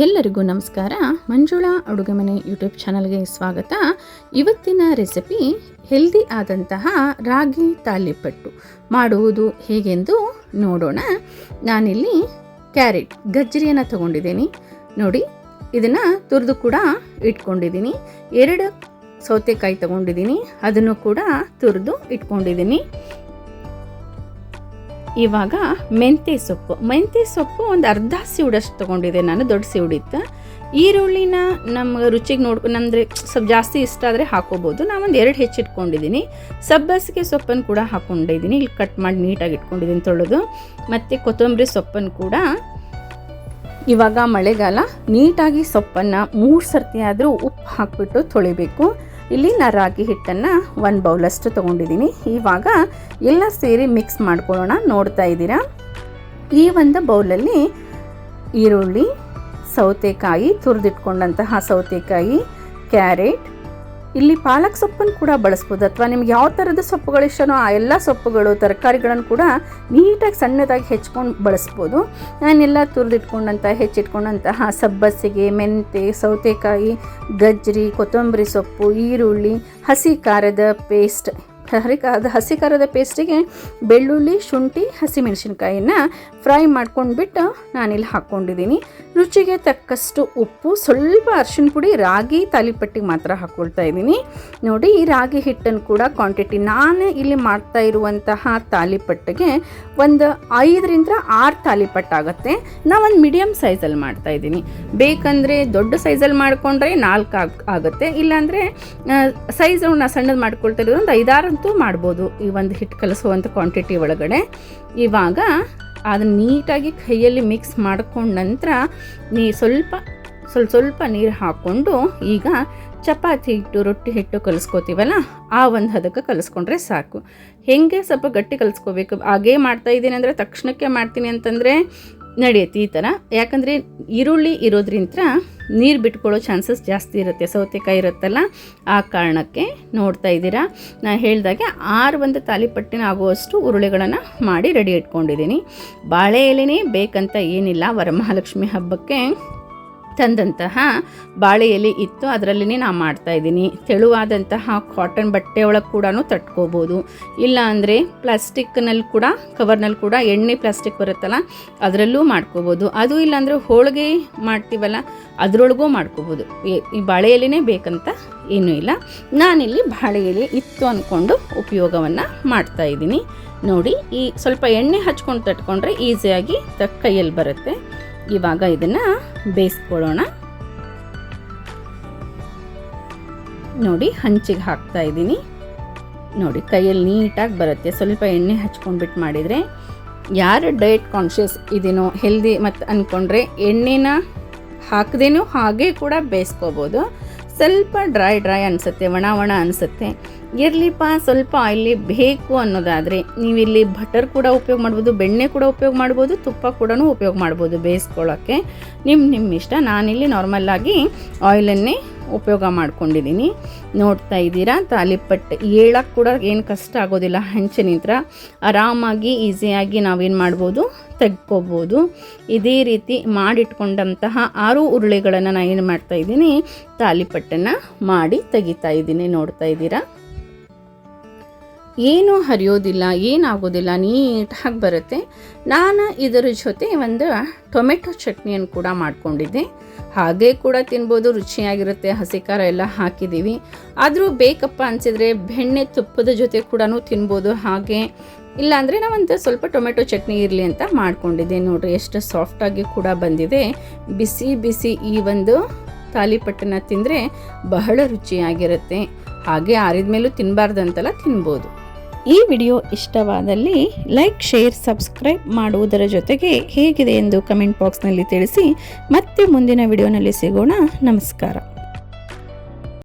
ಎಲ್ಲರಿಗೂ ನಮಸ್ಕಾರ. ಮಂಜುಳಾ ಅಡುಗೆ ಮನೆ ಯೂಟ್ಯೂಬ್ ಚಾನಲ್ಗೆ ಸ್ವಾಗತ. ಇವತ್ತಿನ ರೆಸಿಪಿ ಹೆಲ್ದಿ ಆದಂತಹ ರಾಗಿ ತಾಲಿಪಟ್ಟು. ಮಾಡುವುದು ಹೇಗೆಂದು ನೋಡೋಣ. ನಾನಿಲ್ಲಿ ಕ್ಯಾರೆಟ್ ಗಜ್ಜರಿಯನ್ನು ತಗೊಂಡಿದ್ದೀನಿ. ನೋಡಿ, ಇದನ್ನು ತುರಿದು ಕೂಡ ಇಟ್ಕೊಂಡಿದ್ದೀನಿ. ಎರಡು ಸೌತೆಕಾಯಿ ತಗೊಂಡಿದ್ದೀನಿ. ಅದನ್ನು ಕೂಡ ತುರಿದು ಇಟ್ಕೊಂಡಿದ್ದೀನಿ. ಇವಾಗ ಮೆಂತ್ಯ ಸೊಪ್ಪು. ಮೆಂತ್ಯ ಸೊಪ್ಪು ಒಂದು ಅರ್ಧ ಸಿವುಡಷ್ಟು ತೊಗೊಂಡಿದ್ದೆ ನಾನು, ದೊಡ್ಡ ಸಿವುಡಿತ್ತು ಈರುಳ್ಳಿನ ನಮ್ಮ ರುಚಿಗೆ ನೋಡ್ಕೊ ಅಂದರೆ ಸ್ವಲ್ಪ ಜಾಸ್ತಿ ಇಷ್ಟ ಆದರೆ ಹಾಕೋಬೋದು. ನಾವೊಂದು ಎರಡು ಹೆಚ್ಚಿಟ್ಕೊಂಡಿದ್ದೀನಿ ಸಬ್ಬಸಿಗೆ ಸೊಪ್ಪನ್ನು ಕೂಡ ಹಾಕ್ಕೊಂಡಿದ್ದೀನಿ ಇಲ್ಲಿ ಕಟ್ ಮಾಡಿ ನೀಟಾಗಿ ಇಟ್ಕೊಂಡಿದ್ದೀನಿ ತೊಳೆದು. ಮತ್ತು ಕೊತ್ತಂಬರಿ ಸೊಪ್ಪನ್ನು ಕೂಡ. ಇವಾಗ ಮಳೆಗಾಲ, ನೀಟಾಗಿ ಸೊಪ್ಪನ್ನು ಮೂರು ಸರ್ತಿ ಆದರೂ ಉಪ್ಪು ಹಾಕಿಬಿಟ್ಟು ತೊಳಿಬೇಕು. ಇಲ್ಲಿ ನಾನು ರಾಗಿ ಹಿಟ್ಟನ್ನು ಒಂದು ಬೌಲಷ್ಟು ತೊಗೊಂಡಿದ್ದೀನಿ ಇವಾಗ ಎಲ್ಲ ಸೇರಿ ಮಿಕ್ಸ್ ಮಾಡ್ಕೊಳ್ಳೋಣ ನೋಡ್ತಾ ಇದ್ದೀರಾ? ಈ ಒಂದು ಬೌಲಲ್ಲಿ ಈರುಳ್ಳಿ, ಸೌತೆಕಾಯಿ, ತುರಿದಿಟ್ಕೊಂಡಂತಹ ಸೌತೆಕಾಯಿ, ಕ್ಯಾರೆಟ್ ಇಲ್ಲಿ ಪಾಲಕ್ ಸೊಪ್ಪನ್ನು ಕೂಡ ಬಳಸ್ಬೋದು. ಅಥವಾ ನಿಮ್ಗೆ ಯಾವ ಥರದ ಸೊಪ್ಪುಗಳು ಇಷ್ಟನೋ ಆ ಎಲ್ಲ ಸೊಪ್ಪುಗಳು, ತರಕಾರಿಗಳನ್ನು ಕೂಡ ನೀಟಾಗಿ ಸಣ್ಣದಾಗಿ ಹೆಚ್ಕೊಂಡು ಬಳಸ್ಬೋದು. ನಾನೆಲ್ಲ ತುರಿದಿಟ್ಕೊಂಡಂಥ ಹೆಚ್ಚಿಟ್ಕೊಂಡಂತಹ ಸಬ್ಬಸಿಗೆ, ಮೆಂತೆ, ಸೌತೆಕಾಯಿ ಗಜ್ಜರಿ ಕೊತ್ತಂಬರಿ ಸೊಪ್ಪು, ಈರುಳ್ಳಿ, ಹಸಿ ಖಾರದ ಪೇಸ್ಟ್ ಹರಿ ಅದು ಹಸಿ ಖಾರದ ಪೇಸ್ಟಿಗೆ ಬೆಳ್ಳುಳ್ಳಿ, ಶುಂಠಿ ಹಸಿಮೆಣಸಿನ್ಕಾಯಿನ ಫ್ರೈ ಮಾಡ್ಕೊಂಡ್ಬಿಟ್ಟು ನಾನಿಲ್ಲಿ ಹಾಕ್ಕೊಂಡಿದ್ದೀನಿ. ರುಚಿಗೆ ತಕ್ಕಷ್ಟು ಉಪ್ಪು, ಸ್ವಲ್ಪ ಅರ್ಶಿನ ಪುಡಿ, ರಾಗಿ ತಾಲಿಪಟ್ಟಿಗೆ ಮಾತ್ರ ಹಾಕ್ಕೊಳ್ತಾ ಇದ್ದೀನಿ. ನೋಡಿ, ಈ ರಾಗಿ ಹಿಟ್ಟನ್ನು ಕೂಡ ಕ್ವಾಂಟಿಟಿ ನಾನು ಇಲ್ಲಿ ಮಾಡ್ತಾ ಇರುವಂತಹ ತಾಲಿಪಟ್ಟಿಗೆ ಒಂದು ಐದರಿಂದ ಆರು ತಾಲಿಪಟ್ಟು ಆಗುತ್ತೆ. ನಾವೊಂದು ಮೀಡಿಯಮ್ ಸೈಜಲ್ಲಿ ಮಾಡ್ತಾ ಇದ್ದೀನಿ. ಬೇಕಂದರೆ ದೊಡ್ಡ ಸೈಜಲ್ಲಿ ಮಾಡಿಕೊಂಡ್ರೆ ನಾಲ್ಕು ಆಗ್, ಆಗುತ್ತೆ. ಇಲ್ಲಾಂದರೆ ಸೈಜ್ ನಾವು ಸಣ್ಣದು ಮಾಡ್ಕೊಳ್ತಾ ಇರೋದು ಒಂದು ಐದಾರಂತೂ ಮಾಡ್ಬೋದು. ಈ ಒಂದು ಹಿಟ್ಟು ಕಲಸುವಂಥ ಕ್ವಾಂಟಿಟಿ ಒಳಗಡೆ. ಇವಾಗ ಅದನ್ನ ನೀಟಾಗಿ ಕೈಯಲ್ಲಿ ಮಿಕ್ಸ್ ಮಾಡ್ಕೊಂಡ ನಂತರ ನೀ ಸ್ವಲ್ಪ ಸ್ವಲ್ಪ ಸ್ವಲ್ಪ ನೀರು ಹಾಕ್ಕೊಂಡು ಈಗ ಚಪಾತಿ ಹಿಟ್ಟು, ರೊಟ್ಟಿ ಹಿಟ್ಟು ಕಲಿಸ್ಕೋತೀವಲ್ಲ, ಆ ಒಂದು ಹದಕ್ಕೆ ಕಲಿಸ್ಕೊಂಡ್ರೆ ಸಾಕು. ಹೇಗೆ ಸ್ವಲ್ಪ ಗಟ್ಟಿ ಕಲಿಸ್ಕೋಬೇಕು? ಹಾಗೇ ಮಾಡ್ತಾ ಇದ್ದೀನಿ ಅಂದರೆ ತಕ್ಷಣಕ್ಕೆ ಮಾಡ್ತೀನಿ ಅಂತಂದರೆ ನಡೆಯುತ್ತೆ ಈ ಥರ. ಯಾಕಂದರೆ ಈರುಳ್ಳಿ ಇರೋದ್ರಿಂದ ನೀರು ಬಿಟ್ಕೊಳ್ಳೋ ಚಾನ್ಸಸ್ ಜಾಸ್ತಿ ಇರುತ್ತೆ. ಸೌತೆಕಾಯಿ ಇರುತ್ತಲ್ಲ, ಆ ಕಾರಣಕ್ಕೆ ನೋಡ್ತಾ ಇದ್ದೀರಾ. ನಾನು ಹೇಳಿದಾಗೆ ಆರು ಒಂದು ತಾಲಿಪಟ್ಟಿನ ಆಗುವಷ್ಟು ಉರುಳೆಗಳನ್ನು ಮಾಡಿ ರೆಡಿ ಇಟ್ಕೊಂಡಿದ್ದೀನಿ. ಬಾಳೆ ಎಲೆನೇ ಬೇಕಂತ ಏನಿಲ್ಲ. ವರಮಹಾಲಕ್ಷ್ಮಿ ಹಬ್ಬಕ್ಕೆ ತಂದಂತಹ ಬಾಳೆ ಎಲೆ ಇತ್ತು, ಅದರಲ್ಲಿನೇ ನಾನು ಮಾಡ್ತಾಯಿದ್ದೀನಿ ತೆಳುವಾದಂತಹ ಕಾಟನ್ ಬಟ್ಟೆ ಒಳಗೆ ಕೂಡ ತಟ್ಕೋಬೋದು. ಇಲ್ಲ ಅಂದರೆ ಪ್ಲಾಸ್ಟಿಕ್ನಲ್ಲಿ ಕೂಡ, ಕವರ್ನಲ್ಲಿ ಕೂಡ ಎಣ್ಣೆ ಪ್ಲಾಸ್ಟಿಕ್ ಬರುತ್ತಲ್ಲ, ಅದರಲ್ಲೂ ಮಾಡ್ಕೋಬೋದು. ಅದು ಇಲ್ಲಾಂದರೆ ಹೋಳಿಗೆ ಮಾಡ್ತೀವಲ್ಲ, ಅದರೊಳಗೂ ಮಾಡ್ಕೋಬೋದು. ಈ ಬಾಳೆ ಎಲೆನೇ ಬೇಕಂತ ಏನೂ ಇಲ್ಲ. ನಾನಿಲ್ಲಿ ಬಾಳೆ ಎಲೆ ಇತ್ತು ಅಂದ್ಕೊಂಡು ಉಪಯೋಗವನ್ನು ಮಾಡ್ತಾಯಿದ್ದೀನಿ ನೋಡಿ, ಈ ಸ್ವಲ್ಪ ಎಣ್ಣೆ ಹಚ್ಕೊಂಡು ತಟ್ಕೊಂಡ್ರೆ ಈಸಿಯಾಗಿ ತ ಕೈಯಲ್ಲಿ ಬರುತ್ತೆ. ಇವಾಗ ಇದನ್ನು ಬೇಯಿಸ್ಕೊಳ್ಳೋಣ. ನೋಡಿ, ಹಂಚಿಗೆ ಹಾಕ್ತಾ ಇದ್ದೀನಿ. ನೋಡಿ, ಕೈಯಲ್ಲಿ ನೀಟಾಗಿ ಬರುತ್ತೆ. ಸ್ವಲ್ಪ ಎಣ್ಣೆ ಹಚ್ಕೊಂಡ್ಬಿಟ್ಟು ಮಾಡಿದರೆ ಯಾರು ಡಯಟ್ ಕಾನ್ಷಿಯಸ್ ಇದೇನೋ ಹೆಲ್ದಿ ಮತ್ತು ಅಂದ್ಕೊಂಡ್ರೆ ಎಣ್ಣೆನ ಹಾಕದೇನೂ ಹಾಗೆ ಕೂಡ ಬೇಯಿಸ್ಕೋಬೋದು. ಸ್ವಲ್ಪ ಡ್ರೈ ಡ್ರೈ ಅನಿಸುತ್ತೆ, ಒಣ ಒಣ ಅನಿಸುತ್ತೆ. ಇರಲಿಪ್ಪ ಸ್ವಲ್ಪ ಆಯಿಲಿ ಬೇಕು ಅನ್ನೋದಾದರೆ ನೀವಿಲ್ಲಿ ಬಟರ್ ಕೂಡ ಉಪಯೋಗ ಮಾಡ್ಬೋದು, ಬೆಣ್ಣೆ ಕೂಡ ಉಪಯೋಗ ಮಾಡ್ಬೋದು, ತುಪ್ಪ ಕೂಡ ಉಪಯೋಗ ಮಾಡ್ಬೋದು ಬೇಯಿಸ್ಕೊಳ್ಳೋಕ್ಕೆ. ನಿಮ್ಮ ನಿಮ್ಮ ಇಷ್ಟ, ನಾನಿಲ್ಲಿ ನಾರ್ಮಲ್ಲಾಗಿ ಆಯಿಲನ್ನೇ ಉಪಯೋಗ ಮಾಡ್ಕೊಂಡಿದ್ದೀನಿ. ನೋಡ್ತಾ ಇದ್ದೀರಾ? ತಾಲಿಪಟ್ಟು ಹೇಳಕ್ಕೆ ಕೂಡ ಏನು ಕಷ್ಟ ಆಗೋದಿಲ್ಲ. ಹಂಚಿನಿಂತ್ರ ಆರಾಮಾಗಿ, ಈಸಿಯಾಗಿ ನಾವೇನು ಮಾಡ್ಬೋದು? ತೆಗ್ಕೋಬೋದು. ಇದೇ ರೀತಿ ಮಾಡಿಟ್ಕೊಂಡಂತಹ ಆರು ಉರುಳೆಗಳನ್ನು ನಾನು ಏನು ಮಾಡ್ತಾ ಇದ್ದೀನಿ? ತಾಲಿಪಟ್ಟನ್ನು ಮಾಡಿ ತೆಗಿತಾ ಇದ್ದೀನಿ. ನೋಡ್ತಾ ಇದ್ದೀರಾ? ಏನೂ ಹರಿಯೋದಿಲ್ಲ, ಏನಾಗೋದಿಲ್ಲ, ನೀಟಾಗಿ ಬರುತ್ತೆ. ನಾನು ಇದರ ಜೊತೆ ಒಂದು ಟೊಮೆಟೊ ಚಟ್ನಿಯನ್ನು ಕೂಡ ಮಾಡ್ಕೊಂಡಿದ್ದೆ. ಹಾಗೆ ಕೂಡ ತಿನ್ಬೋದು, ರುಚಿಯಾಗಿರುತ್ತೆ, ಹಸಿ ಖಾರ ಎಲ್ಲ ಹಾಕಿದ್ದೀವಿ. ಆದರೂ ಬೇಕಪ್ಪ ಅನಿಸಿದ್ರೆ ಬೆಣ್ಣೆ ತುಪ್ಪದ ಜೊತೆ ಕೂಡ ತಿನ್ಬೋದು, ಹಾಗೆ. ಇಲ್ಲಾಂದರೆ ನಾವಂತ ಸ್ವಲ್ಪ ಟೊಮೆಟೊ ಚಟ್ನಿ ಇರಲಿ ಅಂತ ಮಾಡ್ಕೊಂಡಿದ್ದೆ. ನೋಡಿರಿ, ಎಷ್ಟು ಸಾಫ್ಟಾಗಿ ಕೂಡ ಬಂದಿದೆ. ಬಿಸಿ ಬಿಸಿ ಈ ಒಂದು ತಾಲಿಪಟ್ಟನ ತಿಂದರೆ ಬಹಳ ರುಚಿಯಾಗಿರುತ್ತೆ. ಹಾಗೆ ಆರಿದ ಮೇಲೂ ತಿನ್ನಬಾರ್ದಂತೆಲ್ಲ ತಿನ್ಬೋದು. ಈ ವಿಡಿಯೋ ಇಷ್ಟವಾದಲ್ಲಿ ಲೈಕ್, ಶೇರ್, ಸಬ್ಸ್ಕ್ರೈಬ್ ಮಾಡುವುದರ ಜೊತೆಗೆ ಹೇಗಿದೆ ಎಂದು ಕಮೆಂಟ್ ಬಾಕ್ಸ್ನಲ್ಲಿ ತಿಳಿಸಿ. ಮತ್ತೆ ಮುಂದಿನ ವಿಡಿಯೋನಲ್ಲಿ ಸಿಗೋಣ. ನಮಸ್ಕಾರ.